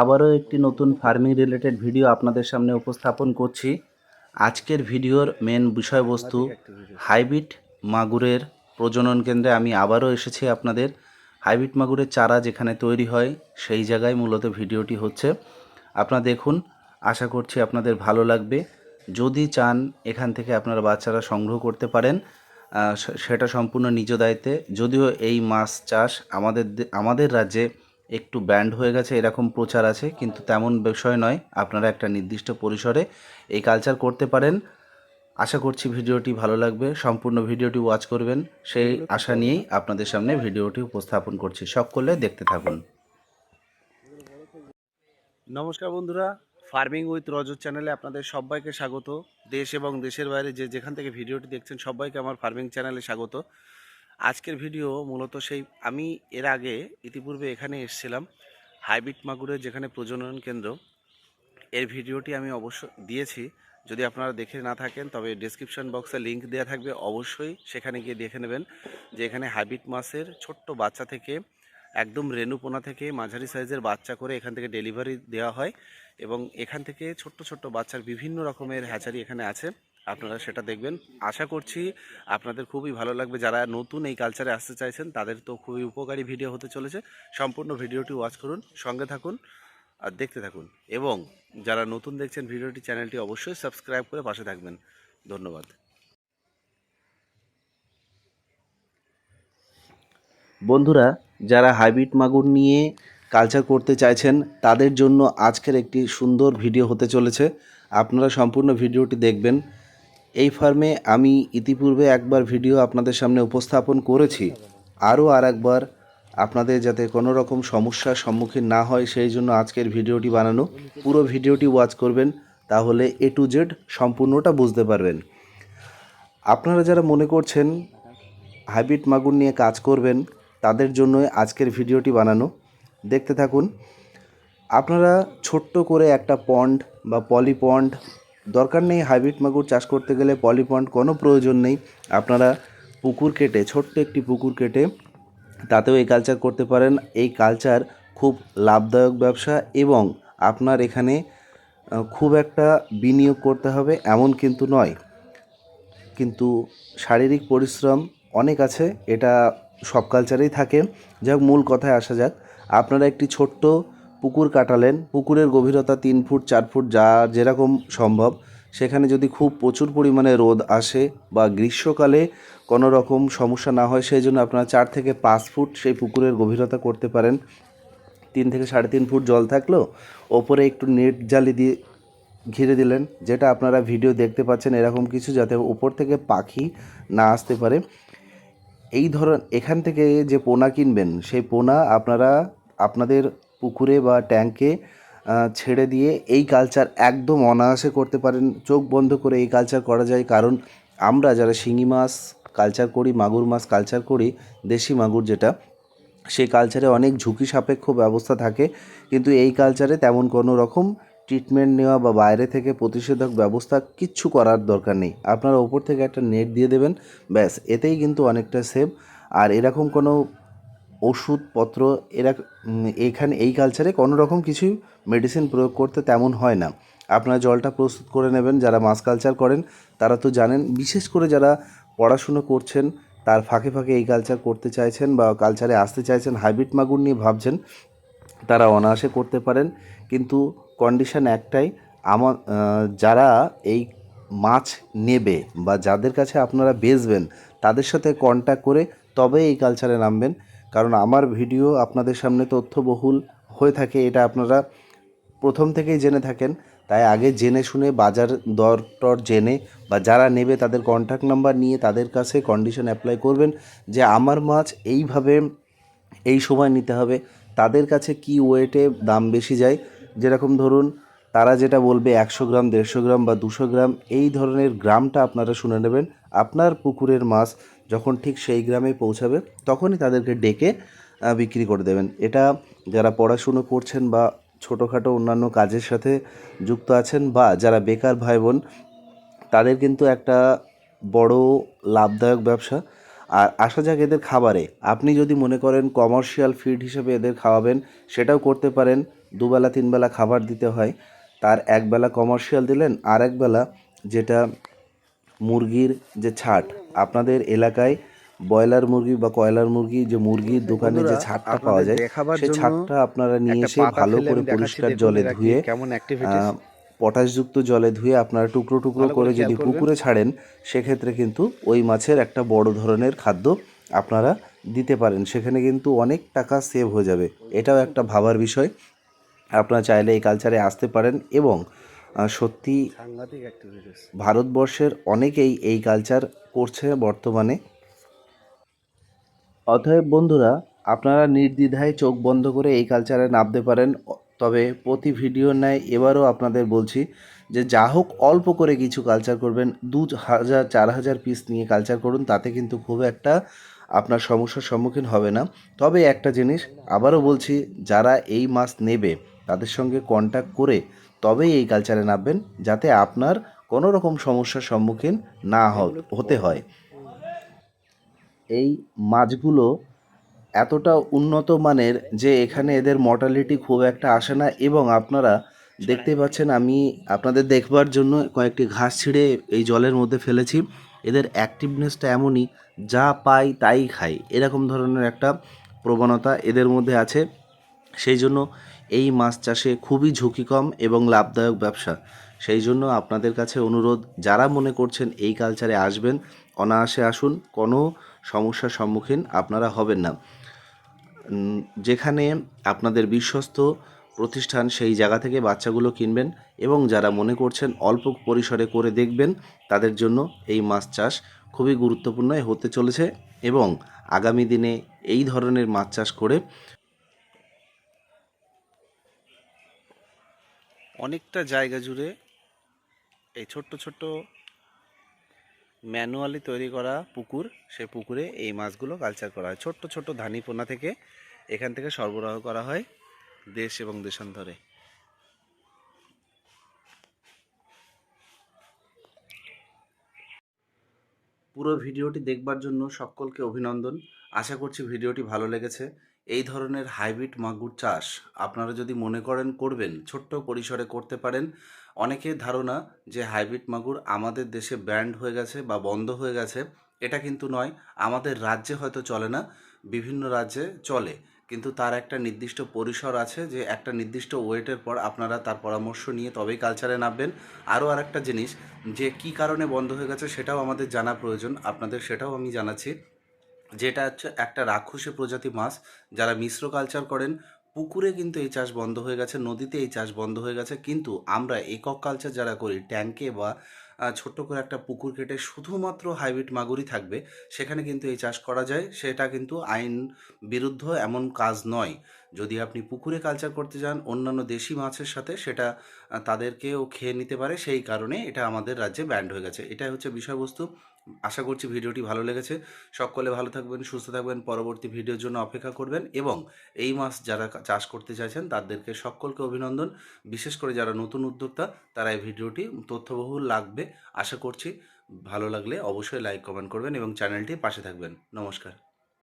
আবারও একটি নতুন ফার্মিং রিলেটেড ভিডিও আপনাদের সামনে উপস্থাপন করছি। আজকের ভিডিওর মেন বিষয়বস্তু হাইব্রিড মাগুরের প্রজনন কেন্দ্রে আমি আবারও এসেছি আপনাদের। হাইব্রিড মাগুরের চারা যেখানে তৈরি হয়, সেই জায়গায় মূলত ভিডিওটি হচ্ছে। আপনারা দেখুন, আশা করছি আপনাদের ভালো লাগবে। যদি চান, এখান থেকে আপনারা বাচ্চারা সংগ্রহ করতে পারেন। সেটা সম্পূর্ণ নিজ দায়িত্বে। যদিও এই মাছ চাষ আমাদের আমাদের রাজ্যে একটু ব্যান্ড হয়ে গেছে, এরকম প্রচার আছে, কিন্তু তেমন বিষয় নয়। আপনারা একটা নির্দিষ্ট পরিসরে এই কালচার করতে পারেন। আশা করছি ভিডিওটি ভালো লাগবে। সম্পূর্ণ ভিডিওটি ওয়াচ করবেন। সেই আশা নিয়েই আপনাদের সামনে ভিডিওটি উপস্থাপন করছি। সকলে দেখতে থাকুন। নমস্কার বন্ধুরা ফার্মিং উইথ রজত চ্যানেলে আপনাদের সবাইকে স্বাগত। দেশ এবং দেশের বাইরে যে যেখান থেকে ভিডিওটি দেখছেন, সবাইকে আমার ফার্মিং চ্যানেলে স্বাগত। আজকের ভিডিও মূলত সেই, আমি এর আগে ইতিপূর্বে এখানে এসেছিলাম হাইব্রিড মাগুরের যেখানে প্রজনন কেন্দ্র। এর ভিডিওটি আমি অবশ্য দিয়েছি। যদি আপনারা দেখে না থাকেন, তবে ডেসক্রিপশন বক্সে লিংক দেওয়া থাকবে। অবশ্যই সেখানে গিয়ে দেখে নেবেন যে এখানে হাইব্রিড মাছের ছোট্ট বাচ্চা থেকে, একদম রেণুপোনা থেকে, মাঝারি সাইজের বাচ্চা করে এখান থেকে ডেলিভারি দেওয়া হয় এবং এখান থেকে ছোট্ট ছোট্ট বাচ্চার বিভিন্ন রকমের হ্যাচারি এখানে আছে। আপনারা সেটা দেখবেন। আশা করছি আপনাদের খুবই ভালো লাগবে। যারা নতুন এই কালচারে আসতে চাইছেন, তাদের তো খুবই উপকারী ভিডিও হতে চলেছে। সম্পূর্ণ ভিডিওটি ওয়াচ করুন, সঙ্গে থাকুন আর দেখতে থাকুন। এবং যারা নতুন দেখছেন ভিডিওটি চ্যানেলটি অবশ্যই সাবস্ক্রাইব করে পাশে থাকবেন। ধন্যবাদ। বন্ধুরা, যারা হাইব্রিড মাগুর নিয়ে কালচার করতে চাইছেন, তাদের জন্য আজকের একটি সুন্দর ভিডিও হতে চলেছে। আপনারা সম্পূর্ণ ভিডিওটি দেখবেন। এই ফার্মে আমি ইতিপূর্বে একবার ভিডিও আপনাদের সামনে উপস্থাপন করেছি। আরও আর একবার আপনাদের যাতে কোনো রকম সমস্যার সম্মুখীন না হয়, সেই জন্য আজকের ভিডিওটি বানানো। পুরো ভিডিওটি ওয়াচ করবেন, তাহলে এ টু জেড সম্পূর্ণটা বুঝতে পারবেন। আপনারা যারা মনে করছেন হাইব্রিড মাগুর নিয়ে কাজ করবেন, তাদের জন্য আজকের ভিডিওটি বানানো। দেখতে থাকুন, আপনারা ছোট্ট করে একটা পন্ড বা পলি পন্ড দরকার নেই হাইব্রিড মাগুর চাষ করতে গেলে পলি পন্ড কোনো প্রয়োজন নেই। আপনারা পুকুর কেটে, ছোট্ট একটি পুকুর কেটে তাতেও এই কালচার করতে পারেন। এই কালচার খুব লাভদায়ক ব্যবসা এবং আপনার এখানে খুব একটা বিনিয়োগ করতে হবে এমন কিন্তু নয়। কিন্তু শারীরিক পরিশ্রম অনেক আছে, এটা সব কালচারেই থাকে। যাক মূল কথায় আসা যাক। আপনারা একটি ছোট্ট পুকুর কাটালেন, পুকুরের গভীরতা তিন ফুট, চার ফুট যা যেরকম সম্ভব। সেখানে যদি খুব প্রচুর পরিমাণে রোদ আসে বা গ্রীষ্মকালে কোনো রকম সমস্যা না হয়, সেই জন্য আপনারা চার থেকে পাঁচ ফুট সেই পুকুরের গভীরতা করতে পারেন। তিন থেকে সাড়ে তিন ফুট জল থাকল, ওপরে একটু নেট জালি দিয়ে ঘিরে দিলেন, যেটা আপনারা ভিডিও দেখতে পাচ্ছেন এরকম কিছু যাতে উপর থেকে পাখি না আসতে পারে। এই ধরন, এখান থেকে যে পোনা কিনবেন, সেই পোনা আপনারা আপনাদের পুকুরে বা ট্যাঙ্কে ছেড়ে দিয়ে এই কালচার একদম অনায়াসে করতে পারেন। চোখ বন্ধ করে এই কালচার করা যায়। কারণ আমরা যারা শিঙি মাছ কালচার করি, মাগুর মাছ কালচার করি, দেশি মাগুর যেটা, সেই কালচারে অনেক ঝুঁকি সাপেক্ষ ব্যবস্থা থাকে। কিন্তু এই কালচারে তেমন কোনো রকম ট্রিটমেন্ট নেওয়া বা বাইরে থেকে প্রতিষেধক ব্যবস্থা কিচ্ছু করার দরকার নেই। আপনারা ওপর থেকে একটা নেট দিয়ে দেবেন, ব্যাস, এতেই কিন্তু অনেকটা সেভ আর এরকম কোনো ওষুধপত্র, এরা এখানে, এই কালচারে কোনো রকম কিছু মেডিসিন প্রয়োগ করতে তেমন হয় না। আপনারা জলটা প্রস্তুত করে নেবেন, যারা মাছ কালচার করেন, তারা তো জানেন, বিশেষ করে যারা পড়াশুনো করছেন, তার ফাঁকে ফাঁকে এই কালচার করতে চাইছেন বা কালচারে আসতে চাইছেন হাইব্রিড মাগুর নিয়ে ভাবছেন, তারা অনায়াসে করতে পারেন। কিন্তু কন্ডিশন একটাই আমার যারা এই মাছ নেবে বা যাদের কাছে আপনারা বেচবেন, তাদের সাথে কন্ট্যাক্ট করে তবে এই কালচারে নামবেন। কারণ আমার ভিডিও আপনাদের সামনে তথ্যবহুল হয়ে থাকে, এটা আপনারা প্রথম থেকেই জেনে থাকেন। তাই আগে জেনে শুনে বাজার দর টর জেনে বা যারা নেবে তাদের কন্ট্যাক্ট নাম্বার নিয়ে তাদের কাছে কন্ডিশন অ্যাপ্লাই করবেন যে আমার মাছ এইভাবে এই সময় নিতে হবে। তাদের কাছে কি ওয়েটে দাম বেশি যায়? যেরকম ধরুন তারা যেটা বলবে একশো গ্রাম, দেড়শো গ্রাম বা দুশো গ্রাম, এই ধরনের গ্রামটা আপনারা শুনে নেবেন। আপনার পুকুরের মাছ যখন ঠিক সেই গ্রামে পৌঁছাবে, তখনই তাদেরকে ডেকে বিক্রি করে দেবেন। এটা যারা পড়াশুনো করছেন বা ছোটোখাটো অন্যান্য কাজের সাথে যুক্ত আছেন বা যারা বেকার ভাই বোন তাদের কিন্তু একটা বড় লাভদায়ক ব্যবসা। আর আসা যাক এদের খাবারে। আপনি যদি মনে করেন কমার্শিয়াল ফিড হিসেবে এদের খাওয়াবেন, সেটাও করতে পারেন। দুবেলা, তিনবেলা খাবার দিতে হয়। তার একবেলা কমার্শিয়াল দিলেন আর একবেলা যেটা মুরগির যে ছাট আপনাদের এলাকায় ব্রয়লার মুরগি বা কয়লার মুরগি যে মুরগির দোকানে যে ছাটটা পাওয়া যায় সেই ছাটটা আপনারা নিয়ে এসে ভালো করে পরিষ্কার জলে ধুয়ে পটাশযুক্ত জলে ধুয়ে আপনারা টুকরো টুকরো করে করে যদি পুকুরে ছাড়েন সেক্ষেত্রে কিন্তু ওই মাছের একটা বড় ধরনের খাদ্য আপনারা দিতে পারেন সেখানে কিন্তু অনেক টাকা সেভ হয়ে যাবে। এটাও একটা ভাবার বিষয়। আপনারা চাইলে এই কালচারে আসতে পারেন এবং সত্যি ভারতবর্ষের অনেকেই এই কালচার করছে বর্তমানে। অতএব বন্ধুরা আপনারা নির্দ্বিধায় চোখ বন্ধ করে এই কালচারে নামতে পারেন। তবে প্রতি ভিডিও ন্যায় এবারও আপনাদের বলছি যে যা হোক অল্প করে কিছু কালচার করবেন দু হাজার চার হাজার পিস নিয়ে কালচার করুন তাতে কিন্তু খুব একটা আপনার সমস্যার সম্মুখীন হবে না। তবে একটা জিনিস আবারও বলছি যারা এই মাছ নেবে তাদের সঙ্গে কন্ট্যাক্ট করে তবেই এই কালচারে নামবেন যাতে আপনার কোনো রকম সমস্যার সম্মুখীন না হতে হয়। এই মাছগুলো এতটা উন্নত মানের যে এখানে এদের মর্টালিটি খুব একটা আসে না এবং আপনারা দেখতে পাচ্ছেন আমি আপনাদের দেখবার জন্য কয়েকটি ঘাস ছিঁড়ে এই জলের মধ্যে ফেলেছি। এদের অ্যাক্টিভনেসটা এমনই যা পাই তাই খাই। এরকম ধরনের একটা প্রবণতা এদের মধ্যে আছে। সেই জন্য এই মাছ চাষে খুবই ঝুঁকি কম এবং লাভদায়ক ব্যবসা। সেই জন্য আপনাদের কাছে অনুরোধ, যারা মনে করছেন এই কালচারে আসবেন, অনায়াসে আসুন, কোনো সমস্যার সম্মুখীন আপনারা হবেন না। যেখানে আপনাদের বিশ্বস্ত প্রতিষ্ঠান, সেই জায়গা থেকে বাচ্চাগুলো কিনবেন এবং যারা মনে করছেন অল্প পরিসরে করে দেখবেন, তাদের জন্য এই মাছ চাষ খুবই গুরুত্বপূর্ণ হতে চলেছে এবং আগামী দিনে এই ধরনের মাছ চাষ করে অনেকটা জায়গা জুড়ে এই ছোট্ট ছোট্ট ম্যানুয়ালি তৈরি করা পুকুর, সেই পুকুরে এই মাছগুলো কালচার করা হয়। ছোট্ট ছোট্ট ধানি পোনা থেকে এখান থেকে সরবরাহ করা হয় দেশ এবং দেশান্তরে। পুরো ভিডিওটি দেখবার জন্য সকলকে অভিনন্দন। আশা করছি ভিডিওটি ভালো লেগেছে। এই ধরনের হাইব্রিড মাগুর চাষ আপনারা যদি মনে করেন করবেন, ছোট্ট পরিসরে করতে পারেন। অনেকের ধারণা যে হাইব্রিড মাগুর আমাদের দেশে ব্যান্ড হয়ে গেছে বা বন্ধ হয়ে গেছে, এটা কিন্তু নয়। আমাদের রাজ্যে হয়তো চলে না, বিভিন্ন রাজ্যে চলে। কিন্তু তার একটা নির্দিষ্ট পরিসর আছে যে একটা নির্দিষ্ট ওয়েটের পর আপনারা তার পরামর্শ নিয়ে তবেই কালচারে নামবেন। আরও আরেকটা জিনিস, যে কি কারণে বন্ধ হয়ে গেছে সেটাও আমাদের জানা প্রয়োজন। আপনাদের সেটাও আমি জানাচ্ছি। যেটা হচ্ছে একটা রাক্ষসী প্রজাতি মাছ, যারা মিশ্র কালচার করেন, পুকুরে কিন্তু এই চাষ বন্ধ হয়ে গেছে, নদীতে এই চাষ বন্ধ হয়ে গেছে, কিন্তু আমরা একক কালচার যারা করি ট্যাঙ্কে বা ছোট্ট করে একটা পুকুর কেটে শুধুমাত্র হাইব্রিড মাগুরই থাকবে, সেখানে কিন্তু এই চাষ করা যায়, সেটা কিন্তু আইন বিরুদ্ধ এমন কাজ নয়। যদি আপনি পুকুরে কালচার করতে যান, অন্যান্য দেশি মাছের সাথে, সেটা তাদেরকেও খেয়ে নিতে পারে, সেই কারণে এটা আমাদের রাজ্যে ব্যান্ড হয়ে গেছে। এটাই হচ্ছে বিষয়বস্তু। আশা করছি ভিডিওটি ভালো লেগেছে। সকলে ভালো থাকবেন, সুস্থ থাকবেন। পরবর্তী ভিডিওর জন্য অপেক্ষা করবেন এবং এই মাস যারা চাষ করতে চাইছেন, তাদেরকে সকলকে অভিনন্দন। বিশেষ করে যারা নতুন উদ্যোক্তা, তারা এই ভিডিওটি তথ্যবহুল লাগবে। আশা করছি ভালো লাগলে অবশ্যই লাইক, কমেন্ট করবেন এবং চ্যানেলটি পাশে থাকবেন। নমস্কার।